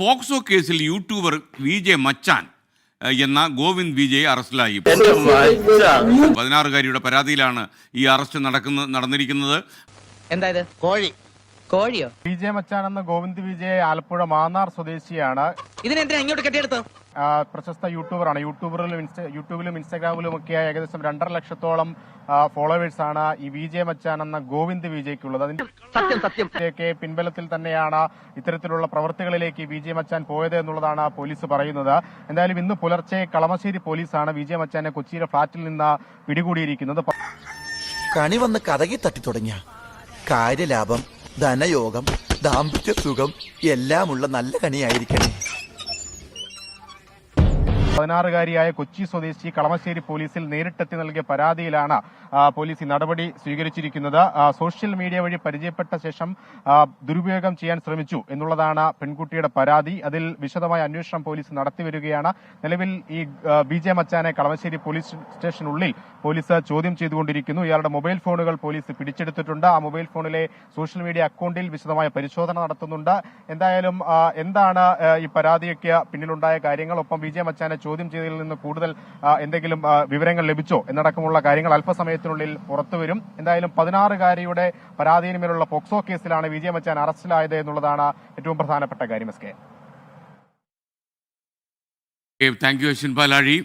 POCSO കേസിൽ YouTuber V J മച്ചാൻ എന്ന ഗോവിന്ദ് വിജയ് അറസ്റ്റിലായി. പതിനാറുകാരിയുടെ പരാതിയിലാണ് ഈ അറസ്റ്റ് നടക്കുന്ന നടന്നിരിക്കുന്നത്. എന്തായത്? കോഴി. കോഴിയോ? ബി ജെ മച്ചാൻ എന്ന ഗോവിന്ദ് വിജയ് ആലപ്പുഴ മാന്നാർ സ്വദേശിയാണ്. ഇതിനെന്തിനാ ഇങ്ങോട്ട് കെട്ടിയെടുത്തോ ആ, പ്രശസ്ത യൂട്യൂബറാണ്. യൂട്യൂബറിലും ഇൻസ്റ്റ- യൂട്യൂബിലും ഇൻസ്റ്റാഗ്രാമിലും ഒക്കെ ഏകദേശം രണ്ടര ലക്ഷത്തോളം ഫോളോവേഴ്സ് ആണ് ഈ വി ജെ മച്ചാൻ എന്ന ഗോവിന്ദ് വിജയ്ക്കുള്ളത്. അതിന്റെ സത്യം സത്യം. ഒക്കെ പിൻബലത്തിൽ തന്നെയാണ് ഇത്തരത്തിലുള്ള പ്രവർത്തികളിലേക്ക് വി ജെ മച്ചാൻ പോയത് എന്നുള്ളതാണ് പോലീസ് പറയുന്നത്. എന്തായാലും ഇന്ന് പുലർച്ചെ കളമശ്ശേരി പോലീസാണ് വി ജെ മച്ചാനെ കൊച്ചിയിലെ ഫ്ളാറ്റിൽ നിന്ന് പിടികൂടിയിരിക്കുന്നത്. കണി വന്ന് കഥകി തട്ടി തുടങ്ങിയ കാര്യലാഭം ധനയോഗം ദാമ്പത്യ സുഖം എല്ലാമുള്ള നല്ല കണിയായിരിക്കണേ പതിനാറുകാരിയായ കൊച്ചി സ്വദേശി കളമശ്ശേരി പോലീസിൽ നേരിട്ടെത്തി നൽകിയ പരാതിയിലാണ് പോലീസ് ഈ നടപടി സ്വീകരിച്ചിരിക്കുന്നത്. സോഷ്യൽ മീഡിയ വഴി പരിചയപ്പെട്ട ശേഷം ദുരുപയോഗം ചെയ്യാൻ ശ്രമിച്ചു എന്നുള്ളതാണ് പെൺകുട്ടിയുടെ പരാതി. അതിൽ വിശദമായ അന്വേഷണം പോലീസ് നടത്തിവരികയാണ്. നിലവിൽ ഈ ബി ജെ മച്ചാനെ കളമശ്ശേരി പോലീസ് സ്റ്റേഷനുള്ളിൽ പോലീസ് ചോദ്യം ചെയ്തുകൊണ്ടിരിക്കുന്നു. ഇയാളുടെ മൊബൈൽ ഫോണുകൾ പോലീസ് പിടിച്ചെടുത്തിട്ടുണ്ട്. ആ മൊബൈൽ ഫോണിലെ സോഷ്യൽ മീഡിയ അക്കൗണ്ടിൽ വിശദമായ പരിശോധന നടത്തുന്നുണ്ട്. എന്തായാലും എന്താണ് ഈ പരാതിയൊക്കെ പിന്നിലുണ്ടായ കാര്യങ്ങൾ. ഒപ്പം ബി ജെ മച്ചാനെ ചോദ്യം ചെയ്തതിൽ നിന്ന് കൂടുതൽ എന്തെങ്കിലും വിവരങ്ങൾ ലഭിച്ചോ? എന്നടക്കമുള്ള കാര്യങ്ങൾ അല്പസമയത്തിനുള്ളിൽ പുറത്തുവരും. എന്തായാലും പതിനാറുകാരിയുടെ പരാതിയിന്മേലുള്ള പോക്സോ കേസിലാണ് വിജയ ജെ മച്ചാൻ അറസ്റ്റിലായത് എന്നുള്ളതാണ് ഏറ്റവും പ്രധാനപ്പെട്ട കാര്യം S K. Thank you Ashwin Palazhi.